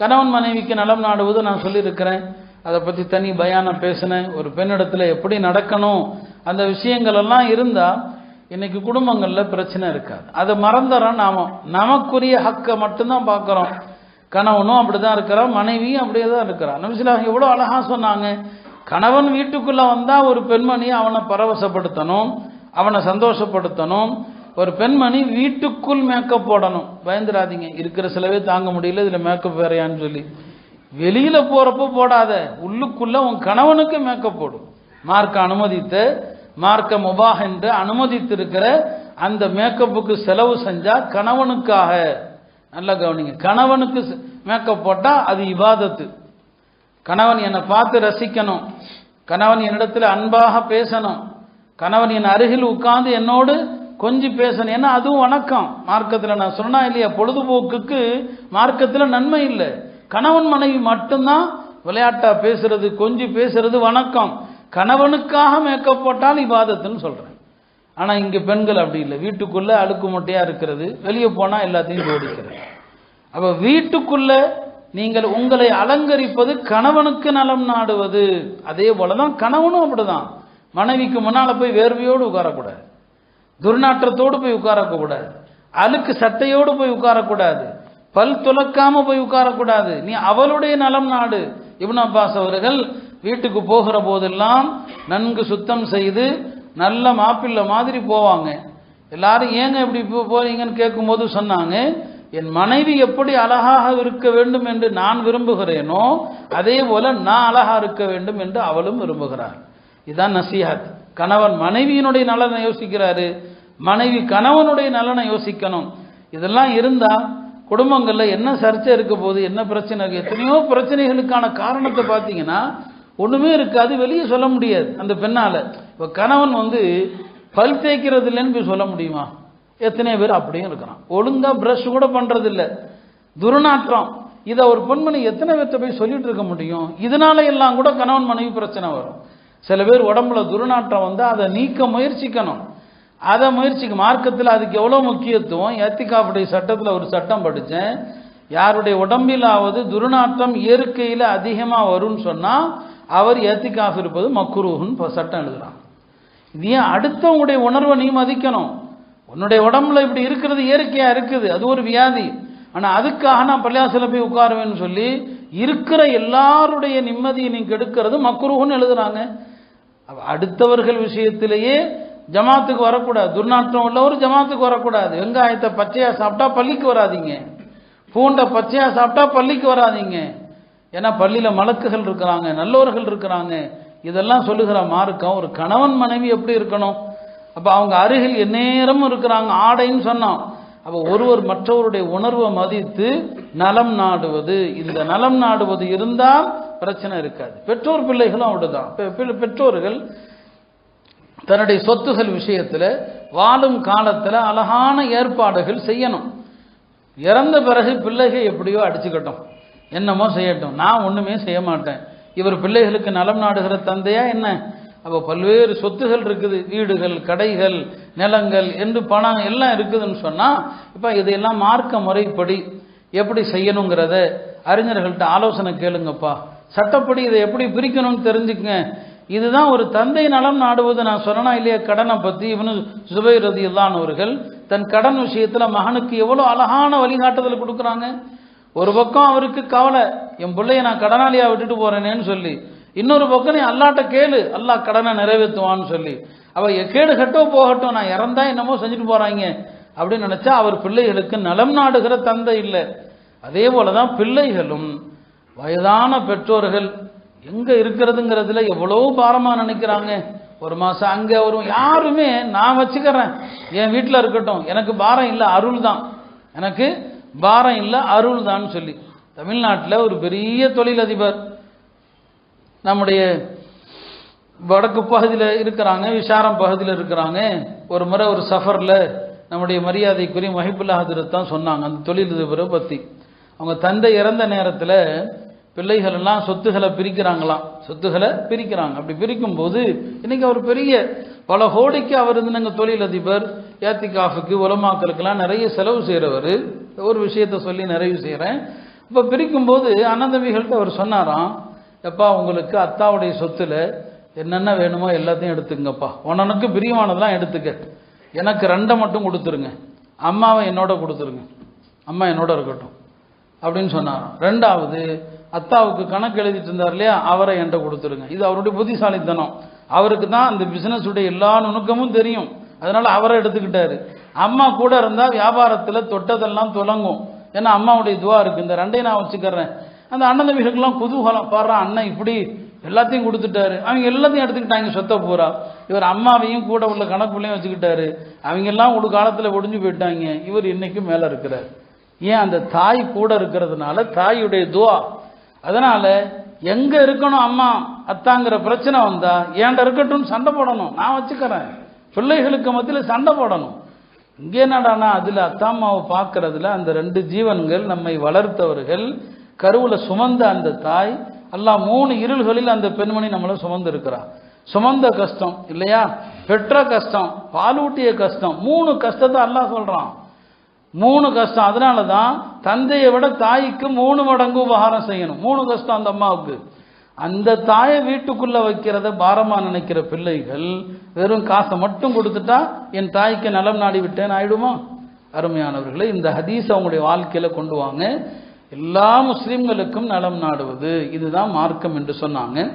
கணவன் மனைவிக்கு நலம் நாடுவது நான் சொல்லியிருக்கிறேன். அதை பற்றி தனி பயானம் பேசினேன். ஒரு பெண்ணிடத்தில் எப்படி நடக்கணும்? அந்த விஷயங்கள் எல்லாம் இருந்தால் இன்னைக்கு குடும்பங்களில் பிரச்சனை இருக்காது. அதை மறந்துறோம் நாம. நமக்குரிய ஹக்கை மட்டும்தான் பார்க்குறோம். கணவனும் அப்படி தான் இருக்கிறான் மனைவியும் அப்படியே தான் இருக்கிறான் நபிசிலாக எவ்வளோ அழகா சொன்னாங்க. கணவன் வீட்டுக்குள்ளே வந்தால் ஒரு பெண்மணி அவனை பரவசப்படுத்தணும் அவனை சந்தோஷப்படுத்தணும் ஒரு பெண்மணி வீட்டுக்குள் மேக்கப் போடணும். பயந்துடாதீங்க இருக்கிற செலவே தாங்க முடியல இதில் மேக்கப் வேறையான்னு சொல்லி. வெளியில் போகிறப்போ போடாத. உள்ளுக்குள்ள உன் கணவனுக்கு மேக்கப் போடும் மார்க்க அனுமதித்த மார்க்க முபாக என்று அனுமதித்திருக்கிற அந்த மேக்கப்புக்கு செலவு செஞ்சா கணவனுக்காக. நல்லா கவனிங்க. கணவனுக்கு மேக்கப் போட்டால் அது இபாதத்து. கணவன் என்னை பார்த்து ரசிக்கணும். கணவன் என்னிடத்தில் அன்பாக பேசணும். கணவன் என் அருகில் உட்கார்ந்து என்னோடு கொஞ்சம் பேசணும். ஏன்னா அதுவும் வணக்கம். மார்க்கத்தில் நான் சொன்னா இல்லையா பொழுதுபோக்குக்கு மார்க்கத்தில் நன்மை இல்லை. கணவன் மனைவி மட்டும்தான் விளையாட்டா பேசுறது கொஞ்சம் பேசுறது வணக்கம். கணவனுக்காக மேக்கப் போட்டால் இபாதத்துன்னு சொல்கிறேன் ஆனால் இங்கே பெண்கள் அப்படி இல்லை. வீட்டுக்குள்ளே அழுக்கு மொட்டையாக இருக்கிறது வெளியே போனால் எல்லாத்தையும் ஜோடிக்கிறது. அப்போ வீட்டுக்குள்ளே நீங்கள் உங்களை அலங்கரிப்பது கணவனுக்கு நலம் நாடுவது. அதே போலதான் கணவனும் அப்படிதான். மனைவிக்கு முன்னால் போய் வேர்வையோடு உட்காரக்கூடாது. துர்நாற்றத்தோடு போய் உட்காரக்கூடாது. அழுக்கு சத்தையோடு போய் உட்காரக்கூடாது. பல் துலக்காம போய் உட்காரக்கூடாது. நீ அவளுடைய நலம் நாடு. இப்னு அப்பாஸ் அவர்கள் வீட்டுக்கு போகிற போதெல்லாம் நன்கு சுத்தம் செய்து நல்ல மாப்பிள்ளை மாதிரி போவாங்க. எல்லாரும் ஏங்க இப்படி போறீங்கன்னு கேட்கும்போது சொன்னாங்க என் மனைவி எப்படி அழகாக இருக்க வேண்டும் என்று நான் விரும்புகிறேனோ அதே போல நான் அழகா இருக்க வேண்டும் என்று அவளும் விரும்புகிறார். இதுதான் நசிஹத். கணவன் மனைவியினுடைய நலனை யோசிக்கிறாரு. மனைவி கணவனுடைய நலனை யோசிக்கணும். இதெல்லாம் இருந்தால் குடும்பங்களில் என்ன சர்ச்சை இருக்க போகுது என்ன பிரச்சனை இருக்குது எத்தனையோ பிரச்சனைகளுக்கான காரணத்தை பார்த்தீங்கன்னா ஒன்றுமே இருக்காது வெளியே சொல்ல முடியாது அந்த பெண்ணால். இப்போ கணவன் வந்து பல் தேய்க்கிறது இல்லைன்னு போய் சொல்ல முடியுமா? எத்தனை பேர் அப்படியும் இருக்கிறான் ஒழுங்காக ப்ரஷ் கூட பண்ணுறதில்ல துர்நாற்றம். இதை ஒரு பெண்மணி எத்தனை பேர்த்த போய் சொல்லிட்டு இருக்க முடியும்? இதனால எல்லாம் கூட கணவன் மனைவி பிரச்சனை வரும். சில பேர் உடம்புல துர்நாற்றம் வந்து அதை நீக்க முயற்சிக்கணும். அதை முயற்சிக்க மார்க்கத்தில் அதுக்கு எவ்வளோ முக்கியத்துவம்? எத்திகாப்புடைய சட்டத்தில் ஒரு சட்டம் படித்தேன் யாருடைய உடம்பிலாவது துர்நாற்றம் இயற்கையில் அதிகமாக வரும்னு சொன்னால் அவர் ஏத்திகாஃப் இருப்பது மக்குருகுன்னு சட்டம் எழுதுகிறான் இது ஏன் அடுத்தவங்களுடைய உணர்வை நீ மதிக்கணும்? உன்னுடைய உடம்புல இப்படி இருக்கிறது இயற்கையாக இருக்குது. அது ஒரு வியாதி. ஆனால் அதுக்காக நான் பள்ளியாசில போய் உட்காருவேன்னு சொல்லி இருக்கிற எல்லாருடைய நிம்மதியை நீ கெடுக்கிறது மக்குருகுன்னு எழுதுறாங்க. அடுத்தவர்கள் விஷயத்திலேயே ஜமாத்துக்கு வரக்கூடாது. துர்நாற்றம் உள்ளவர் ஜமாத்துக்கு வரக்கூடாது. வெங்காயத்தை பச்சையா சாப்பிட்டா பள்ளிக்கு வராதீங்க. பூண்டை பச்சையா சாப்பிட்டா பள்ளிக்கு வராதீங்க. ஏன்னா பள்ளியில மலக்குகள் இருக்கிறாங்க நல்லவர்கள் இருக்கிறாங்க. இதெல்லாம் சொல்லுகிற மார்க்கம் ஒரு கணவன் மனைவி எப்படி இருக்கணும்? அப்ப அவங்க அருகில் எந்நேரமும் இருக்கிறாங்க. ஆடைன்னு சொன்னோம். அப்ப ஒருவர் மற்றவருடைய உணர்வை மதித்து நலம் நாடுவது. இந்த நலம் நாடுவது இருந்தால் பிரச்சனை இருக்காது. பெற்றோர் பிள்ளைகளும் அப்படிதான். பெ- பெற்றோர்கள் தன்னுடைய சொத்துகள் விஷயத்துல வாழும் காலத்துல அழகான ஏற்பாடுகள் செய்யணும். இறந்த பிறகு பிள்ளைகள் எப்படியோ அடிச்சுக்கட்டும். என்னமோ செய்யட்டும். நான் ஒண்ணுமே செய்ய மாட்டேன். இவர் பிள்ளைகளுக்கு நலம் நாடுகிற தந்தையா என்ன? அப்போ பல்வேறு சொத்துகள் இருக்குது. வீடுகள் கடைகள் நிலங்கள் என்று பணம் எல்லாம் இருக்குதுன்னு சொன்னால் இப்போ இதையெல்லாம் மார்க்க முறைப்படி எப்படி செய்யணுங்கிறத அறிஞர்கள்ட்ட ஆலோசனை கேளுங்கப்பா. சட்டப்படி இதை எப்படி பிரிக்கணும்னு தெரிஞ்சுக்கங்க. இதுதான் ஒரு தந்தை நலம் நாடுவது நான் சொன்னா இல்லையா? கடனை பற்றி இவனு சுபை ரதியில்லான் அவர்கள் தன் கடன் விஷயத்தில் மகனுக்கு எவ்வளோ அழகான வழிகாட்டுதல் கொடுக்குறாங்க. ஒரு பக்கம் அவருக்கு கவலை என் பிள்ளைய நான் கடனாளியாக விட்டுட்டு போகிறேனேன்னு சொல்லி. இன்னொரு பக்கம் நீ அல்லாட்ட கேளு அல்லாஹ் கடனை நிறைவேற்றுவான்னு சொல்லி. அவள் கேடு கட்டோ போகட்டும் நான் இறந்தா என்னமோ செஞ்சுட்டு போகிறாங்க அப்படின்னு நினச்சா அவர் பிள்ளைகளுக்கு நலம் நாடுகிற தந்தை இல்லை. அதே போலதான் பிள்ளைகளும் வயதான பெற்றோர்கள் எங்க இருக்கிறதுங்கிறதுல எவ்வளவு பாரமா நினைக்கிறாங்க? ஒரு மாசம் அங்கே வரும் யாருமே நான் வச்சுக்கிறேன். என் வீட்டில் இருக்கட்டும் எனக்கு பாரம் இல்லை அருள் தான். எனக்கு பாரம் இல்லை அருள் தான் சொல்லி. தமிழ்நாட்டில் ஒரு பெரிய தொழிலதிபர் நம்முடைய வடக்கு பகுதியில் இருக்கிறாங்க விசாரம் பகுதியில் இருக்கிறாங்க. ஒரு முறை ஒரு சஃபரில் நம்முடைய மரியாதைக்குரிய மஹிபுல்லா ஹதரத் தான் சொன்னாங்க அந்த தொழிலதிபரை பற்றி அவங்க தந்தை இறந்த நேரத்தில் பிள்ளைகள் எல்லாம் சொத்துகளை பிரிக்கிறாங்களாம். சொத்துகளை பிரிக்கிறாங்க. அப்படி பிரிக்கும் போது இன்னைக்கு அவர் பெரிய பல கோடிக்கு அவர் இருந்தாங்க தொழிலதிபர் ஏத்திகாஃபுக்கு உலமாக்களுக்கெல்லாம் நிறைய செலவு செய்கிறவர் ஒரு விஷயத்தை சொல்லி நிறைவு செய்கிறேன் இப்போ பிரிக்கும்போது அண்ணந்தம்பிகள்கிட்ட அவர் சொன்னாராம் எப்பா உங்களுக்கு அத்தாவுடைய சொத்துல என்னென்ன வேணுமோ எல்லாத்தையும் எடுத்துங்கப்பா உனனுக்கு பிரியமானதெல்லாம் எடுத்துக்க. எனக்கு ரெண்டை மட்டும் கொடுத்துருங்க. அம்மாவை என்னோட கொடுத்துருங்க. அம்மா என்னோட இருக்கட்டும். அப்படின்னு சொன்னாராம். ரெண்டாவது அத்தாவுக்கு கணக்கு எழுதிட்டு இருந்தார் இல்லையா அவரை என்கிட்ட கொடுத்துருங்க. இது அவருடைய புத்திசாலித்தனம். அவருக்கு தான் அந்த பிசினஸுடைய எல்லா நுணுக்கமும் தெரியும். அதனால அவரை எடுத்துக்கிட்டாரு. அம்மா கூட இருந்தால் வியாபாரத்தில் தொட்டதெல்லாம் துலங்கும். ஏன்னா அம்மாவுடைய துவா இருக்கு. இந்த ரெண்டையும் நான் வச்சுக்கிறேன். அந்த அண்ணன் தம்பிகளுக்கெல்லாம் குதூகலம். பாடுறான் அண்ணன் இப்படி எல்லாத்தையும் கொடுத்துட்டாரு. அவங்க எல்லாத்தையும் எடுத்துக்கிட்டாங்க சொத்த பூரா. இவர் அம்மாவையும் கூட உள்ள கணக்குள்ளையும் வச்சுக்கிட்டாரு. அவங்க எல்லாம் ஒரு காலத்தில் ஒடிஞ்சு போயிட்டாங்க. இவர் இன்னைக்கும் மேலே இருக்கிறார். ஏன் அந்த தாய் கூட இருக்கிறதுனால தாயுடைய துவா. அதனால எங்க இருக்கணும் அம்மா அத்தாங்கிற பிரச்சனை வந்தா ஏன்ட இருக்கட்டும் சண்டை போடணும். நான் வச்சுக்கிறேன். பிள்ளைகளுக்கு மத்தியில் சண்டை போடணும். இங்கே என்னடானா அதில் அத்தா அம்மாவை பார்க்கறதுல அந்த ரெண்டு ஜீவன்கள் நம்மை வளர்த்தவர்கள் கருவில் சுமந்த அந்த தாய் எல்லாம் மூணு இருள்களில் அந்த பெண்மணி நம்மளை சுமந்து சுமந்த கஷ்டம் இல்லையா? பெற்ற கஷ்டம் பாலூட்டிய கஷ்டம் மூணு கஷ்டத்தை எல்லாம் சொல்கிறான் மூணு கஷ்டம். அதனால தான் தந்தையை விட தாய்க்கு மூணு மடங்கு உபகாரம் செய்யணும். மூணு கஷ்டம் அந்த அம்மாவுக்கு. அந்த தாயை வீட்டுக்குள்ள வைக்கிறத பாரமா நினைக்கிற பிள்ளைகள் வெறும் காசை மட்டும் கொடுத்துட்டா என் தாய்க்கு நலம் நாடி விட்டேன் ஆயிடுமா? அருமையானவர்களே இந்த ஹதீஸ் அவங்களுடைய வாழ்க்கையில கொண்டு வாங்க. எல்லா முஸ்லிம்களுக்கும் நலம் நாடுவது. இதுதான் மார்க்கம் என்று சொன்னாங்க.